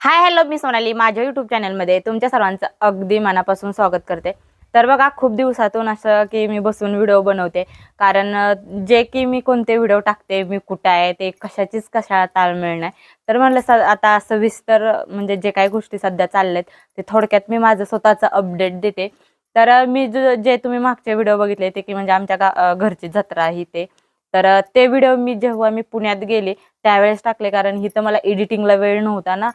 Hi hello मी सोनाली. माझ्या YouTube चॅनलमध्ये तुमच्या सर्वांचं अगदी मनापासून स्वागत करते. तर बघा खूप दिवसातून असं की मी बसून व्हिडिओ बनवते. कारण जे की मी कोणते व्हिडिओ टाकते मी कुठं आहे ते कशाचीच कशाला ताळमेळ नाही. तर म्हणलं स आता सविस्तर म्हणजे जे काही गोष्टी सध्या चालल्यात ते थोडक्यात मी माझं स्वतःचं अपडेट देते. तर मी जे तुम्ही मागचे व्हिडिओ बघितले ते की म्हणजे आमच्या गा घरची जत्रा ही ते तर ते व्हिडिओ मी जेव्हा मी पुण्यात गेले त्यावेळेस टाकले. कारण इथं मला एडिटिंगला वेळ नव्हता ना.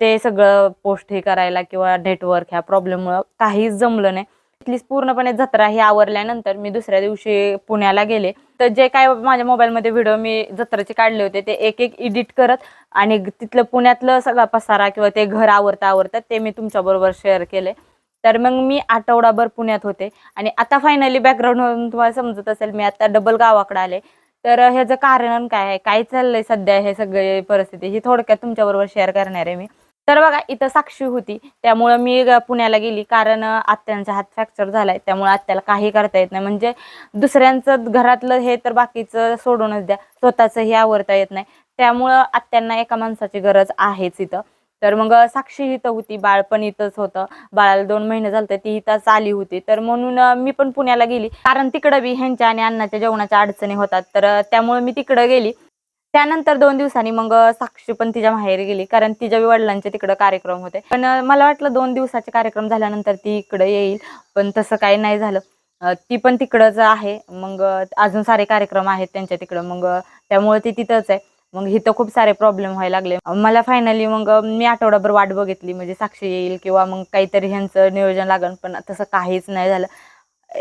ते सगळं पोस्ट हे करायला किंवा नेटवर्क ह्या प्रॉब्लेममुळं काहीच जमलं नाही. इथलीच पूर्णपणे जत्रा ही आवरल्यानंतर मी दुसऱ्या दिवशी पुण्याला गेले. तर जे काय माझ्या मोबाईलमध्ये व्हिडिओ मी जत्रेचे काढले होते ते एक एक एडिट करत आणि तिथलं पुण्यातलं सगळा पसारा किंवा ते घर आवरता आवरतात ते मी तुमच्याबरोबर शेअर केले. तर मग मी आठवडाभर पुण्यात होते. आणि आता फायनली बॅकग्राऊंडवरून तुम्हाला समजत असेल मी आता डबल गावाकडे आले. तर ह्याचं कारण काय आहे काय चाललंय सध्या हे सगळे परिस्थिती ही थोडक्यात तुमच्याबरोबर शेअर करणार आहे मी. तर बघा इथं साक्षी होती. त्यामुळं मी पुण्याला गेली. कारण आत्यांचा हात फ्रॅक्चर झालाय. त्यामुळे आत्याला काही करता येत नाही. म्हणजे दुसऱ्यांचं घरातलं हे तर बाकीचं सोडूनच द्या. स्वतःचं हे आवरता येत नाही. त्यामुळं आत्यांना एका माणसाची गरज आहेच इथं. तर मग साक्षी इथं होती बाळ पण इथंच होतं. बाळाला दोन महिने झालते ती इथंच आली होती. तर म्हणून मी पण पुण्याला गेली. कारण तिकडं बी ह्यांच्या आणि अण्णाच्या जेवणाच्या अडचणी होतात. तर त्यामुळे मी तिकडं गेली. त्यानंतर दोन दिवसांनी मग साक्षी पण तिच्या माहेर गेली. कारण तिच्या वडिलांचे तिकडं कार्यक्रम होते. पण मला वाटलं दोन दिवसाचे कार्यक्रम झाल्यानंतर ती इकडे येईल. पण तसं काही नाही झालं. ती पण तिकडंच आहे. मग अजून सारे कार्यक्रम आहेत त्यांच्या तिकडं. मग त्यामुळे ती तिथंच आहे. मग इथं खूप सारे प्रॉब्लेम व्हायला लागले. मला फायनली मग मी आठवडाभर वाट बघितली. म्हणजे साक्षी येईल किंवा मग काहीतरी ह्यांचं नियोजन लागण पण तसं काहीच नाही झालं.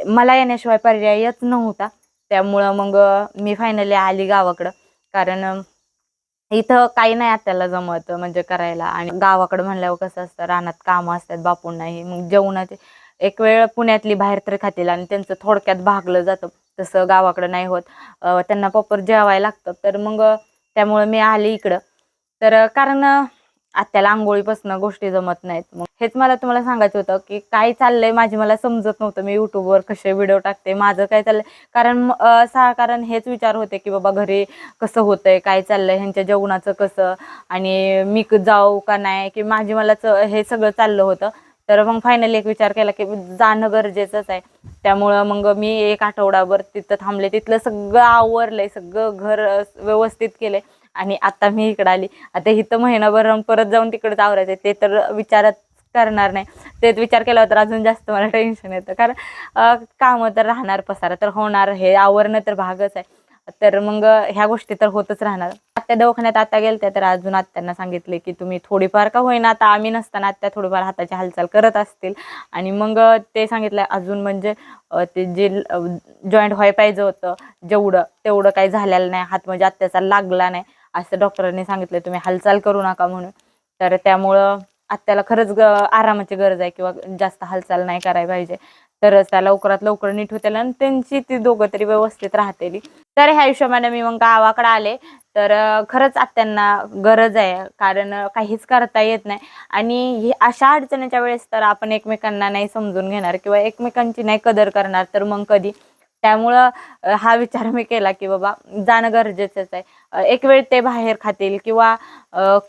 मला येण्याशिवाय पर्यायच नव्हता. त्यामुळं मग मी फायनली आली गावाकडं. कारण इथं काही नाही आत्याला जमत म्हणजे करायला. आणि गावाकडं म्हणल्यावर कसं असतं रानात कामं असतात बापूंनाही. मग जेवणाचे एक वेळ पुण्यातली बाहेर तर खातील आणि त्यांचं थोडक्यात भागलं जातं. तसं गावाकडं नाही होत. त्यांना प्रॉपर जेवायला लागतं. तर मग त्यामुळे मी आले इकडं. तर कारण आत्याला आंघोळीपासून गोष्टी जमत नाहीत. मग हेच मला तुम्हाला सांगायचं होतं की काय चाललंय माझी मला समजत नव्हतं. मी युट्यूबवर कसे व्हिडिओ टाकते माझं काय चाललंय? कारण सहा कारण हेच विचार होते की बाबा घरी कसं होतंय काय चाललंय ह्यांच्या जेवणाचं कसं? आणि मी जाऊ का नाही? की माझी मला हे सगळं चाललं होतं. तर मग फायनली एक विचार केला की जाणं गरजेचंच आहे. त्यामुळं मग मी एक आठवडाभर तिथं थांबले. तिथलं सगळं आवरलंय सगळं घर व्यवस्थित केलंय. आणि आता मी इकडं आली. आता इथं महिनाभर राहून परत जाऊन तिकडे आवरायचं ते तर विचारच करणार नाही. तेच विचार केला तर अजून जास्त मला टेन्शन येतं. कारण कामं तर राहणार पसारा. तर होणार हे आवरणं तर भागच आहे. तर मग ह्या गोष्टी तर होतच राहणार. आत्या दवाखान्यात आता गेलत्या तर अजून आत्यांना सांगितले की तुम्ही थोडीफार का होईना आता आम्ही नसताना आत्या थोडीफार हाताची हालचाल करत असतील. आणि मग ते सांगितलं अजून म्हणजे ते जे जॉईंट व्हाय पाहिजे होतं जेवढं तेवढं काही झालेलं नाही हात म्हणजे आत्याचा लागला नाही असं डॉक्टरांनी सांगितलं तुम्ही हालचाल करू नका म्हणून. तर त्यामुळं आत्याला खरंच ग आरामाची गरज आहे किंवा जास्त हालचाल नाही करायला पाहिजे. तरच त्या लवकरात लवकर नीट होतील आणि त्यांची ती दोघं तरी व्यवस्थित राहतेली. तर ह्या हिशोबाने मी मग गावाकडे आले. तर खरंच आत्यांना गरज आहे. कारण काहीच करता येत नाही. आणि ही अशा अडचणीच्या वेळेस तर आपण एकमेकांना नाही समजून घेणार किंवा एकमेकांची नाही कदर करणार तर मग कधी? त्यामुळं हा विचार मी केला की बाबा जाणं गरजेचंच आहे. एक वेळ ते बाहेर खातील किंवा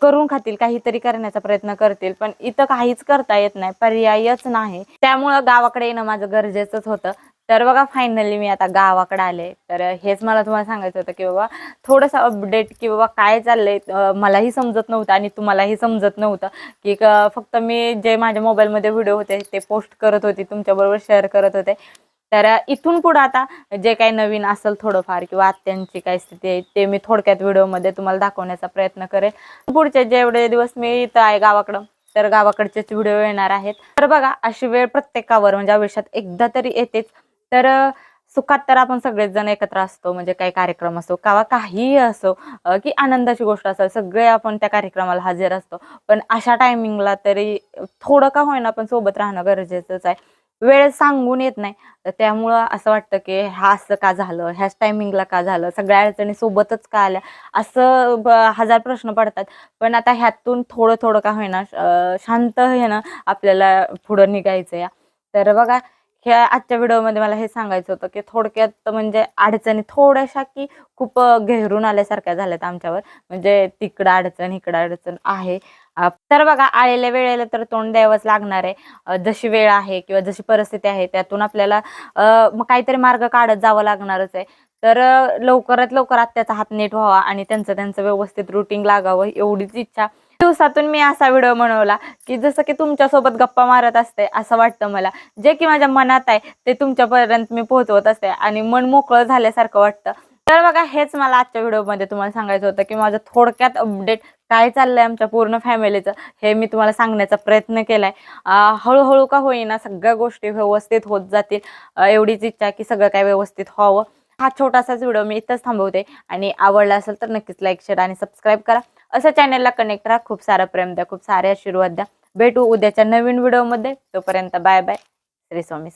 करून खातील काहीतरी करण्याचा प्रयत्न करतील पण इथं काहीच करता येत नाही पर्यायच नाही. त्यामुळं गावाकडे येणं माझं गरजेचंच होतं. तर बघा फायनली मी आता गावाकडे आले. तर हेच मला तुम्हाला सांगायचं होतं की बाबा थोडंसं अपडेट की बाबा काय चाललंय मलाही समजत नव्हतं आणि तुम्हालाही समजत नव्हतं. की फक्त मी जे माझ्या मोबाईलमध्ये व्हिडिओ होते ते पोस्ट करत होते तुमच्याबरोबर शेअर करत होते. तर इथून पुढं आता जे काही नवीन असेल थोडंफार किंवा आत्यांची काय स्थिती आहे ते मी थोडक्यात व्हिडिओमध्ये तुम्हाला दाखवण्याचा प्रयत्न करेन. पुढचे जेवढे दिवस मी इथं आहे गावाकडं तर गावाकडचेच व्हिडिओ येणार आहेत. तर बघा अशी वेळ प्रत्येकावर म्हणजे आयुष्यात एकदा तरी येतेच. तर सुखात तर आपण सगळेच जण एकत्र असतो म्हणजे काही कार्यक्रम असो किंवा काहीही असो की आनंदाची गोष्ट असेल सगळे आपण त्या कार्यक्रमाला हजर असतो. पण अशा टायमिंगला तरी थोडं का होईना पण सोबत राहणं गरजेचंच आहे. वेळ सांगून येत नाही. तर त्यामुळं असं वाटतं की हा असं का झालं ह्याच टायमिंगला का झालं सगळ्या अडचणी सोबतच का आल्या असं हजार प्रश्न पडतात. पण आता ह्यातून थोडं थोडं का होईना शांत हे ना आपल्याला पुढं निघायचं या तर बघा ह्या आजच्या व्हिडिओमध्ये मला हे सांगायचं होतं की थोडक्यात म्हणजे अडचणी थोड्याशा की खूप घेरून आल्यासारख्या झाल्यात आमच्यावर. म्हणजे तिकडं अडचण इकडं अडचण आहे. तर बघा आलेल्या वेळेला तर तोंड द्यावंच लागणार आहे. जशी वेळ आहे किंवा जशी परिस्थिती आहे त्यातून आपल्याला काहीतरी मार्ग काढत जावं लागणारच आहे. तर लवकरात लवकर आत्याचा हात नीट व्हावा आणि त्यांचं त्यांचं व्यवस्थित रुटीन लागावं एवढीच इच्छा दिवसातून मी असा व्हिडिओ बनवला की जसं की तुमच्यासोबत गप्पा मारत असते असं वाटतं मला. जे की माझ्या मनात आहे ते तुमच्यापर्यंत मी पोहोचवत असते आणि मन मोकळं झाल्यासारखं वाटतं. तर बघा हेच मला आजच्या व्हिडिओमध्ये तुम्हाला सांगायचं होतं की माझं थोडक्यात अपडेट काय चाललंय आमच्या पूर्ण फॅमिलीचं हे मी तुम्हाला सांगण्याचा प्रयत्न केलाय. हळूहळू का होईना सगळ्या गोष्टी व्यवस्थित होत जातील. एवढीच इच्छा की सगळं काय व्यवस्थित व्हावं. हा छोटासाच व्हिडिओ मी इथंच थांबवते आणि आवडला असेल तर नक्कीच लाईक शेअर आणि सबस्क्राईब करा. असं चॅनलला कनेक्ट राहा. खूप सारा प्रेम द्या खूप सारे आशीर्वाद द्या. भेटू उद्याच्या नवीन व्हिडिओमध्ये तोपर्यंत बाय बाय श्री स्वामी